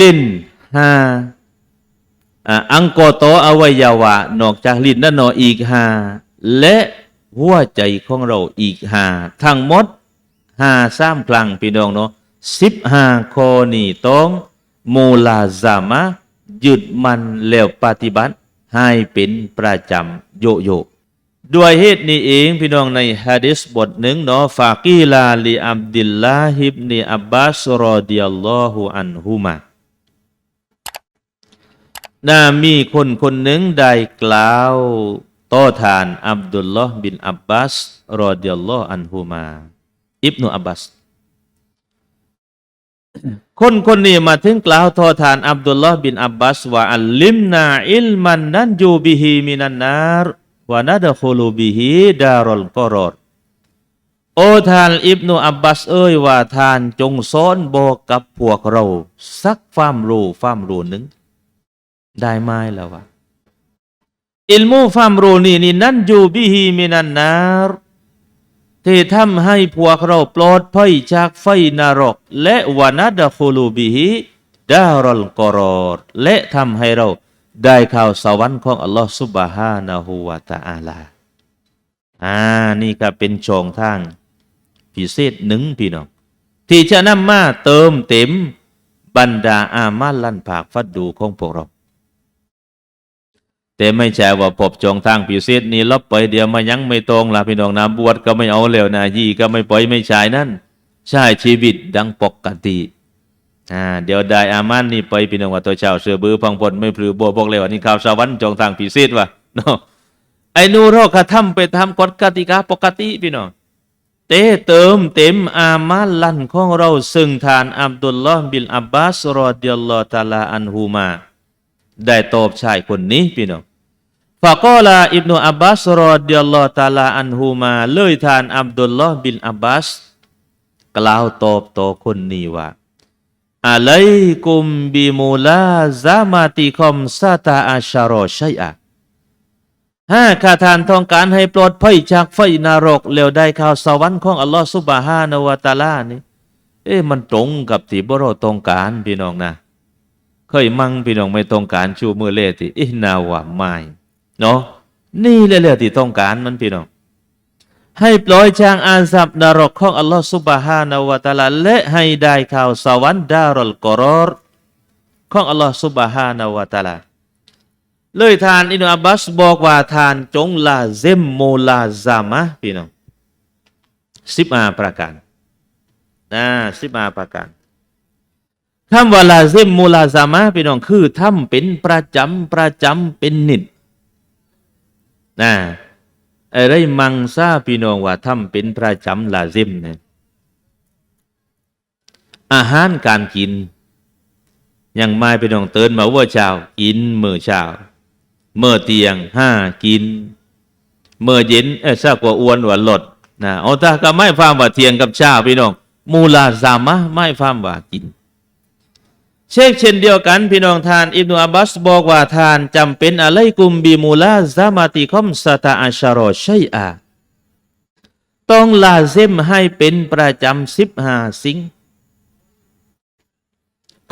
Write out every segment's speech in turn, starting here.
ลิ้นห้าอ่าอังโกโตอวัยวะ นอกจากลิ้นนั่นเนออีกห้าและหัวใจของเราอีกห้าทั้งหมดห้าสามครั้งพี่น้องเนาะสิบห้าข้อนี้ต้องมูลาซามะหยุดมันแล้วปฏิบัติให้เป็นประจำโยโยด้วยเหตุนี้เองพี่น้องในฮะดิษบทหนึ่งเนาะฟากีลาลีอับดิลลาฮิบนีอับบาสรอดิยัลลอฮุอันฮุมา น่ามีคนคนหนึ่งได้กล่าวต่อทานอับดุลลอฮ์บินอับบาสรอดิยัลลอฮุอันฮุมา อิบนุอับบาสคนคนนี้มาถึงกล่าวทอทานอับดุลลอฮ์บินอับบาสว่าอัลลิมนาอิลมันนั้นยูบิฮิมินันนารวานาดะโคลูบิฮิดารอลกอรอดโอทานอิบนุอับบาสเอ้ยว่าทานจงสอนบอกกับพวกเรา สักฟามรู้ฟามรู้หนึ่ง ได้ไหมแล้ววะอิลมูฟามรูนี่นี่นันยูบิฮิมินันนารที่ทำให้พวกเราปลอดภัยจากไฟนรก และวานาดะคูลูบิฮิดารอลกรอดและทำให้เราได้ข้าวสวรรค์ของอัลลอฮ์ซุบฮานะฮูวะตะอาลาอ่านี่ก็เป็นช่องทางพิเศษหนึ่งพี่น้องที่จะนำมาเติมเต็มบรรดาอามาลันผากฟัดดูของพวกเรา แต่ไม่ใช่ว่าพบจองทางผิวเสียนี่ลบไปเดียวมายังไม่ตรงละพี่น้องนะบวชก็ไม่เอาแล้วนะยี่ก็ไม่ปล่อยไม่ใช่นั่นใช่ชีวิตดังปกติอ่าเดี๋ยวได้อามันนี่ไปพี่น้องว่าตัวเจ้าเสือบือพังพลไม่พลือบัวบอกเลยว่านี่ข่าวสวรรค์จองทางผิวเสียว่ะเนาะไอ้นูโรกระทำไปทำกฎกติกาปกติพี่น้องเตเติมเต็มอามาลันของเราซึ่งทานอับดุลลอฮ์บินอับบาสรอดิยัลลอฮ์ตาลาอันฮูมา ได้ตอบชายคนนี้พี่น้อง ฟะกอลาอิบนุอับบาสรอดิยัลลอฮ์ตาลาอันฮูมาเลยทานอับดุลลอฮ์บินอับบาสกล่าวตอบต่อคนนี้ว่าอะลัยกุมบิมูลาซามาติคอมซาตาอาชารอชัยอะห้าข้าทานต้องการให้ปลอดภัยจากไฟนรกแล้วได้ข่าวสวรรค์ของอัลลอฮ์ซุบฮานาวะตาลานี่เอ๊ะมันตรงกับที่บ่เราต้องการพี่น้องนะ เคยมั่งพี่น้องไม่ต้องการชูมือเลติอินาวะไม่ เนาะนี่แหละที่ต้องการมันพี่น้องให้ปล่อยจางอาซับนรกของอัลลอฮฺสุบฮานาวะตะลาและให้ได้ข่าวสวรรค์ดารอลกอรอรของอัลลอฮฺสุบฮานาวะตะลาเลยทานอินอับบาสบอกว่าทานจงลาเซมโมลาซามะพี่น้องสิบอาประการนะสิบอาประการคำว่าลาเซมโมลาซามะพี่น้องคือทำเป็นประจำประจำเป็นนิด นะอะไรมังซาพี่น้องว่าทำเป็นประจำลาเซมเนี่ยอาหารการกิน ยังไม่พี่น้องเตือนมาว่าเช้ากินเมื่อเช้าเมื่อเตียงห้ากิน เมื่อเย็นเออทราบว่าอ้วนว่าลดนะเอาถ้าก็ไม่ฟังว่าเทียงกับเช้าพี่น้องมูลาซามะไม่ฟังว่ากิน เช่นเช่นเดียวกันพี่น้องทานอิบนุอับบาสบอกว่าทานจำเป็นอะไรกุมบิมูลาซามาติคอมสตาอาชารอชัยอาต้องลาเซมให้เป็นประจำสิบห้าสิ่ง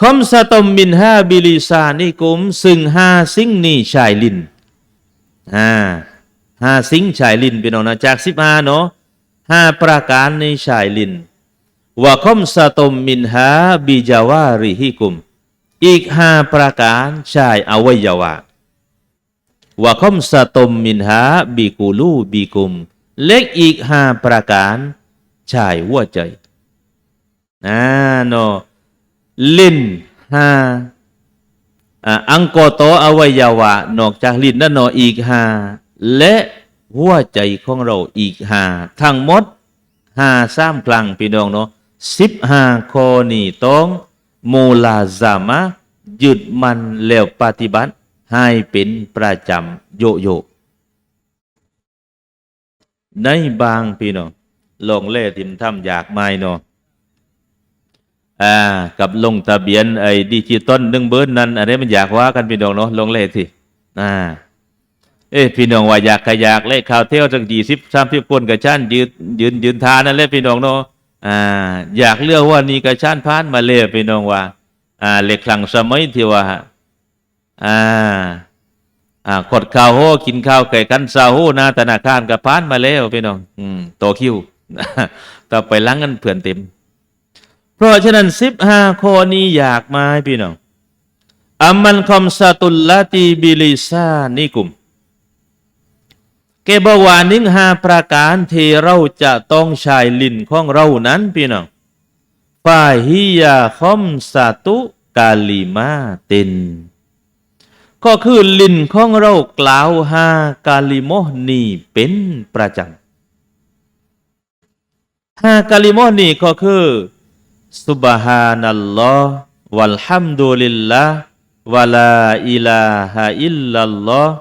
คอมสตอมมินฮาบิลิซานิกุม ซึ่งห้าสิ่งนี้ชายลินอ่าห้าสิ่งชายลินพี่น้องนะจากสิบห้าเนาะห้าประการในชายลินว่าคอมสตอมมินฮาบิจาวาริฮิกุม อีกห้าประการใชายอวัยวะว่าคอมสตมมินหาบีกูลูบีกุม เล็กอีกห้าประการใชายหัวใจนะโนลิ้นห้าอังโกโตอวัยวะ นอกจากลิ้นนั่นเนออีกห้าและหัวใจของเราอีกห้าทั้งหมดห้าสามครั้งพี่น้องเนาะสิบห้าข้อนี้ต้อง มูลาซามะหยุดมันแล้วปฏิบัติ ให้เป็นประจำโยโยในบางพี่น้องลงเล่ทิมทำอยากไม่เนาะอ่ากับลงทะเบียนไอ้ดิจิตอลหนึ่งเบิร์นนั้นอะไรมันอยากว่ากันพี่น้องเนาะลงเล่ทีอ่าเอ้พี่น้องว่าอยากขยากเล่ข่าวเที่ยวจังยี่สิบสามสิบคนกับชานยืนยืนยืนทานนั่นแหละพี่น้องเนาะ อ่าอยากเลือกว่านี่กระชานพานมาเลยพี่น้องว่าอ่าเหล็กคลังสมัยที่ว่าอ่าอ่ากดข้าวโหกินข้าวไก่กันซาโหหนาธนาคารกับพานมาแล้วพี่น้องอืมต่อคิวต่อไปล้างกันเผื่อนเต็ม เพราะฉะนั้นสิบห้าข้อนี้อยากมาให้พี่น้องอัมมันคอมซาตุลลาตีบิลิซานิกุม เกบอกว่านิ่งหาประการที่เราจะต้องใช้ลิ้นของเรานั้นพี่น้องฟาฮิยาคอมซาตุกาลิมาติน ก็คือลิ้นของเรากล่าวหากาลิโมนี่เป็นประจำหากาลิโมนี่ก็คือสุบฮานัลลอฮ์วัลฮัมดุลิลลาห์วะลาอิลาฮะอิลลัลลอฮ์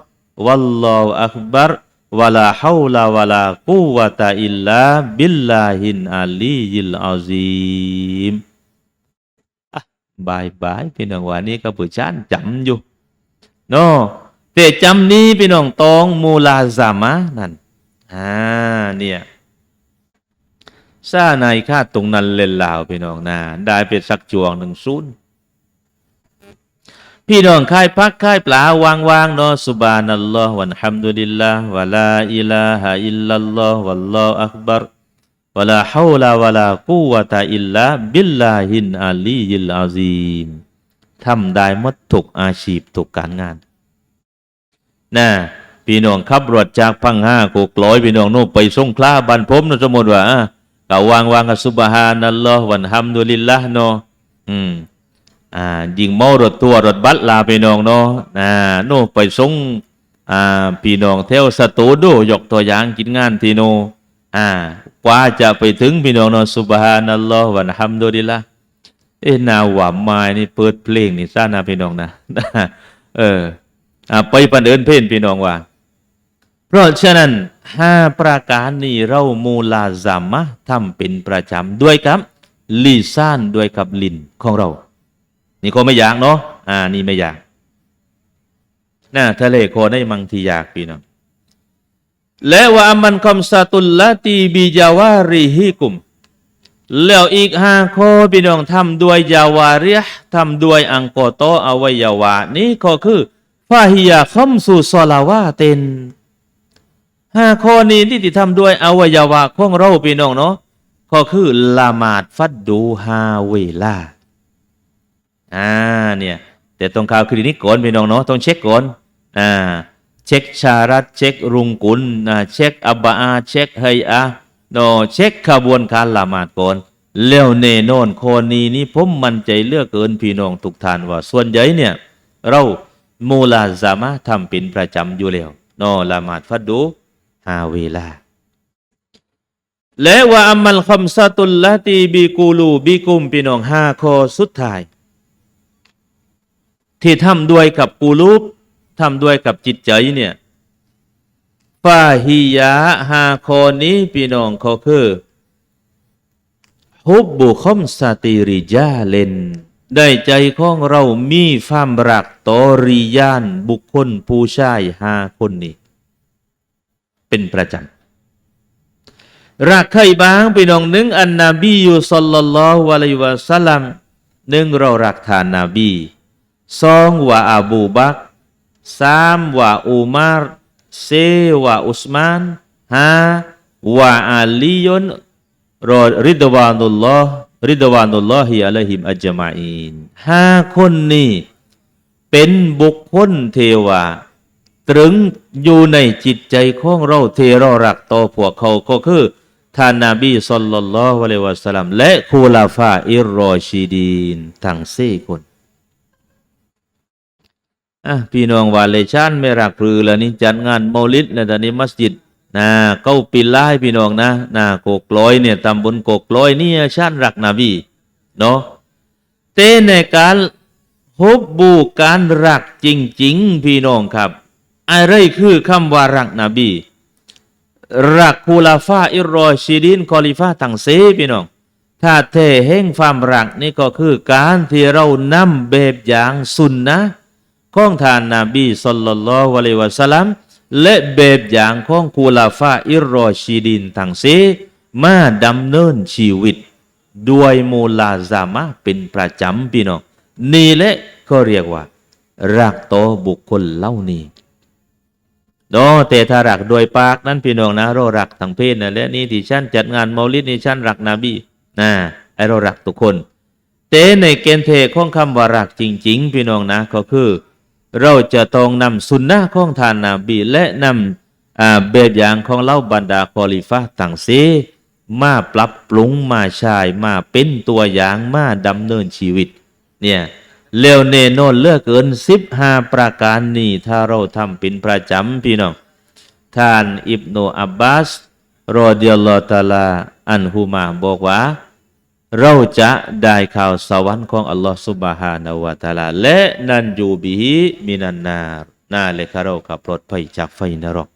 วัลลอฮุอักบัร วะลาฮาวลาวะลากุวะตะอิลลาบิลลาฮินอาลียิลอาซีมบายบายพี่น้องวันนี้ก็ผู้ชานจำอยู่เนาะแต่จำนี้พี่น้องตองมูลาซามะนั่นอ่าเนี่ยซาในค่าตรงนั้นเล่นลาวพี่น้องนะได้เป็นสักจวงหนึ่งศูนย์ พี่น้องค่ายพักค่ายปลาวางวางเนาะสุบานัลลอฮ์วันฮัมดุลิลลาห์วะลาอิลาฮะอิลลัลลอฮ์วัลลอฮุอักบัรวะลาฮาวลาวะลากุวะตะอิลลาบิลลาฮินอาลียิลอาซีมทำได้หมดทุกอาชีพทุกการงานนะพี่น้องขับรถจากพังห้าโกกลอยพี่น้องโน่ไปสงขลาบันพมนะสมมติว่าอะก็วางวางกับสุบฮานัลลอฮ์วันฮัมดุลิลละเนาะอืม อ่ายิงเมารถตัวรถบัสลาไปน้องเนาะอ่าโน่ไปส่งอ่าพี่น้องเที่ยวสตูดูยกตัวอย่างกินงานที่โนอ่ากว่าจะไปถึงพี่น้องเนาะสุบฮานัลลอฮ์วันฮัมดุลิลละเอ้นาหวามไม้นี่เปิดเพลงนี่ซ่านะพี่น้องนะเอออ่าไปปันเอินเพ่นพี่น้องว่า เพราะฉะนั้นห้าประการนี้เรามูลาซามะทำเป็นประจำด้วยครับลีซานด้วยกับลินของเรา นี่ก็ไม่อยากเนาะอ่า นี่ไม่อยากน่าทะเลโคได้มังที่อยากพี่น้องและว่ามันคอมซาตุลละตีบิจาวาริฮิกุมแล้วอีกห้าข้อพี่น้องทำด้วยยาวาเรียทำด้วยอังโกโตอวัยวะ นี่ก็คือฟาฮิยาคอมสุซอลาวาเตนห้าข้อนี้ที่ที่ทำด้วยอวัยวะของเราพี่น้องเนาะก็คือละหมาดฟัดดูฮาเวลา อ่าเนี่ยแต่ตรงข่าวคลินิกก่อนพี่น้องเนาะต้องเช็คก่อนอ่าเช็คชารัตเช็ครุงกุลอ่าเช็คอับบาอาเช็คเฮยอาโนเช็คขบวนการละหมาดก่อนแล้วเนโนอนข้อนี้นี่ผมมั่นใจเลือกเกินพี่น้องทุกท่านว่า ส่วนใหญ่เนี่ย เรามูลาซามะทำเป็นประจำอยู่แล้วเนอละหมาดฟัดดูหาเวลา และว่าอัมมัลคำซาตุลละตีบีกูลูบีกุมพี่น้องห้าข้อสุดท้าย ที่ทำด้วยกับกูลูบทำด้วยกับจิตใจเนี่ยฟาฮิยะห้าข้อนี้พี่น้องเขาคือฮุบบุคอมสติริยาเลน ได้ใจของเรามีความรักต่อริยานบุคคลผู้ชายห้าคนนี้ เป็นประจำรักใครบ้างพี่น้องหนึ่งอันนบีอยู่สัลลัลลอฮุอะลัยฮิวะสัลลัมหนึ่งเรารักทานนบีสองว่าบู บักรสามว่าอุมารสีว่าอุสมานห้าว่าอาลียุนรอริดวานุลลอฮ์ริดวานุลลอฮิอะลัยฮิมอัจมาอินห้าคนนี้ เป็นบุคคลเทวาตรึงอยู่ในจิตใจของเราเทเรารักต่อพวกเขาก็คือท่านนาบีสัลลัลลอฮุอะลัยวะสัลลัมและคูลาฟาอิรรอชีดีนทั้งสี่คน อะพี่น้องวาเลชันไม่รักปรือแล้วนี่จัดงานมอลิดในตอนนี้มัสยิดนะเก้าปีไล่พี่น้องนะนะโกกลอยเนี่ยตำบลโกกลอยเนี่ยชาติรักนบีเนาะเต้ในการฮบบูการรักจริง ๆ พี่น้องครับอะไรคือคำว่ารักนบีรักคูลาฟาอิรรอชีดินคอลิฟาตังเซพี่น้อง ถ้าเทแห่งความรักนี่ก็คือการที่เรานำแบบอย่างสุนนะ ของท่านนาบีสัลลัลลอฮุอะลัยวะสัลลัมและแบบอย่างของคูลาฟาอิรอชีดินทั้งเซมาดำเนินชีวิต ด้วยมูลาซามะเป็นประจำพี่น้องนี่แหละก็เรียกว่า รักต่อบุคคลเล่านี้โดแต่ถ้ารักโดยปากนั้นพี่น้องนะเรารักทั้งเพศนะและนี่ที่ฉันจัดงานมาลิดนี่ฉันรักนบีนะไอเรารักทุกคนแต่ในเกณฑ์เทของคำว่ารักจริง ๆ พี่น้องนะก็คือ เราจะต้องนำสุนนะของท่านนาบีและนำแบบอย่างของเล่าบรรดาคอลิฟะต่างเสมาปรับปรุงมาใช้มาเป็นตัวอย่างมาดำเนินชีวิต เนี่ยเร็วเนโนนเลือกเกินสิบห้าประการนี้ถ้าเราทำเป็นประจำพี่น้องท่านอิบโนอับบาสรอเดียลลอตาลาอันฮุมาบอกว่า เราจะได้ข่าวสวรรค์ของอัลลอฮฺสุบฮานาวะตาลาและนันยูบิฮิมินันนารน่าเลยค่ะเราขับปลอดภัยจากไฟนรก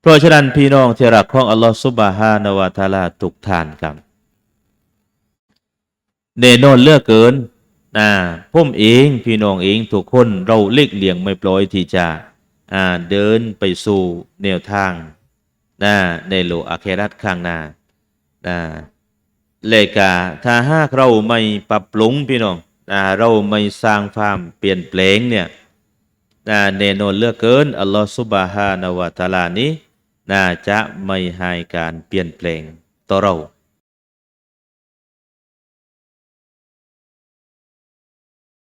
เพราะฉะนั้นพี่น้องที่รักของอัลลอฮฺสุบฮานาวะตาลาทุกท่านครับเนโนนเลือกเกินนะผมเองพี่น้องเองทุกคนเราเล็กเลี่ยงไม่ปล่อยที่จะเดินไปสู่แนวทางนะในโลกอาเครัตข้างหน้านะ เลยกาถ้าหากเราไม่ปรับปรุงพี่น้องนะเราไม่สร้างความเปลี่ยนแปลงเนี่ยนะแน่นอนเลือกเกินอัลลอฮฺสุบฮานาวะตะอาลานี้นะจะไม่ให้การเปลี่ยนแปลงต่อเรา